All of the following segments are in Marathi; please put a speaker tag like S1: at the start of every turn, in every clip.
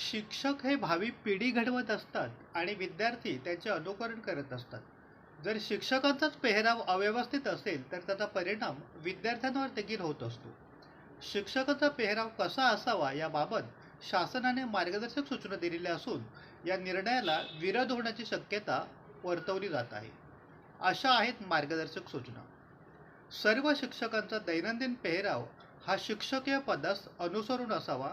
S1: शिक्षक हे भावी पिढी घडवत असतात आणि विद्यार्थी त्यांचे अनुकरण करत असतात. जर शिक्षकांचाच पेहराव अव्यवस्थित असेल तर त्याचा परिणाम विद्यार्थ्यांवर देखील होत असतो. शिक्षकाचा पेहराव कसा असावा याबाबत शासनाने मार्गदर्शक सूचना दिलेल्या असून या निर्णयाला विरोध होण्याची शक्यता वर्तवली जात आहे. अशा आहेत मार्गदर्शक सूचना. सर्व शिक्षकांचा दैनंदिन पेहराव हा शिक्षकीय पदास अनुसरून असावा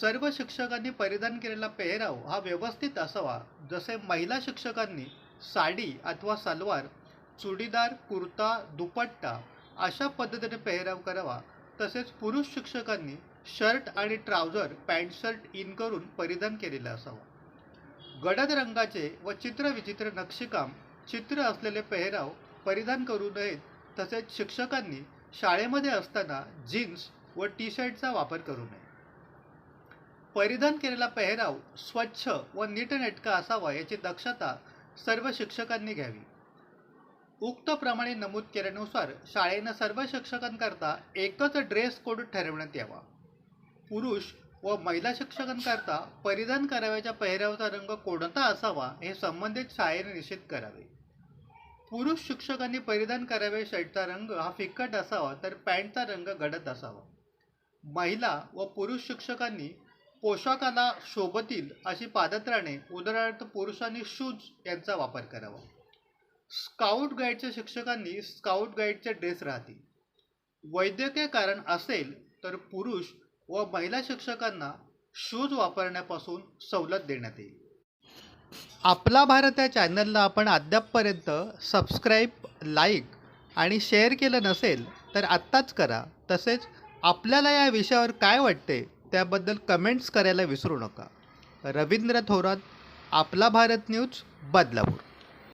S1: सर्व शिक्षकांनी परिधान केलेला पेहराव हा व्यवस्थित असावा. जसे महिला शिक्षकांनी साडी अथवा सलवार चुडीदार कुर्ता दुपट्टा अशा पद्धतीने पेहराव करावा. तसेच पुरुष शिक्षकांनी शर्ट आणि ट्राउझर पॅन्ट शर्ट इन करून परिधान केलेला असावा. गडद रंगाचे व चित्रविचित्र नक्षीकाम चित्र असलेले पेहराव परिधान करू नयेत. तसेच शिक्षकांनी शाळेमध्ये असताना जीन्स व टी शर्टचा वापर करू नये. परिधान केलेला पेहराव स्वच्छ व नीटनेटका असावा याची दक्षता सर्व शिक्षकांनी घ्यावी. उक्तप्रमाणे नमूद केल्यानुसार शाळेनं सर्व शिक्षकांकरता एकच ड्रेस कोड ठरवण्यात यावा. पुरुष व महिला शिक्षकांकरता परिधान कराव्याच्या पेहरावाचा रंग कोणता असावा हे संबंधित शाळेने निश्चित करावे. पुरुष शिक्षकांनी परिधान करावे शर्टचा रंग हा फिक्कट असावा तर पॅन्टचा रंग गडद असावा. महिला व पुरुष शिक्षकांनी पोशाखाला शोभतील अशी पादत्राणे उदाहरणार्थ पुरुषांनी शूज यांचा वापर करावा. स्काउट गाईडच्या शिक्षकांनी स्काउट गाईडचे ड्रेस राहतील. वैद्यकीय कारण असेल तर पुरुष व महिला शिक्षकांना शूज वापरण्यापासून सवलत देण्यात येईल. आपला भारत या चॅनलला आपण अद्यापपर्यंत सबस्क्राईब लाईक आणि शेअर केलं नसेल तर आत्ताच करा. तसेच आपल्याला या विषयावर काय वाटते त्याबद्दल कमेंट्स करायला विसरू नका. रवींद्र थोरात आपला भारत न्यूज बदलापूर.